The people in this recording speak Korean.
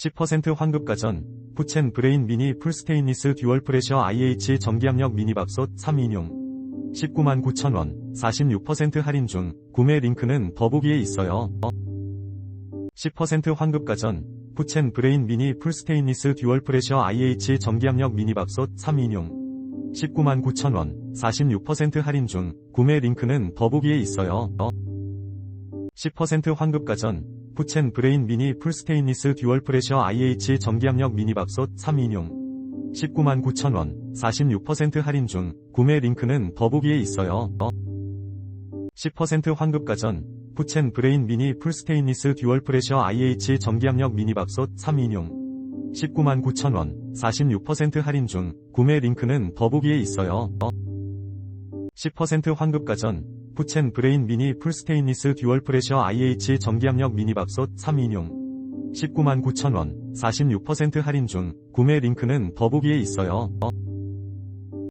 10% 환급 가전, 푸첸 브레인 미니 풀스테인리스 듀얼 프레셔 IH 전기압력 미니밥솥 3인용 19만 9천원 46% 할인 중 구매 링크는 더보기에 있어요. 10% 환급 가전, 푸첸 브레인 미니 풀스테인리스 듀얼 프레셔 IH 전기압력 미니밥솥 3인용 19만 9천원 46% 할인 중 구매 링크는 더보기에 있어요. 10% 환급 가전, 푸첸 브레인 미니 풀스테인리스 듀얼 프레셔 IH 전기압력 미니밥솥 3인용 19만 9천원 46% 할인 중 구매 링크는 더보기에 있어요. 10% 환급 가전, 푸첸 브레인 미니 풀스테인리스 듀얼 프레셔 IH 전기압력 미니밥솥 3인용 19만 9천원 46% 할인 중 구매 링크는 더보기에 있어요. 10% 환급 가전, 푸첸 브레인 미니 풀 스테인리스 듀얼 프레셔 IH 전기압력 미니밥솥 3인용 19만 9천원 46% 할인 중 구매 링크는 더보기에 있어요.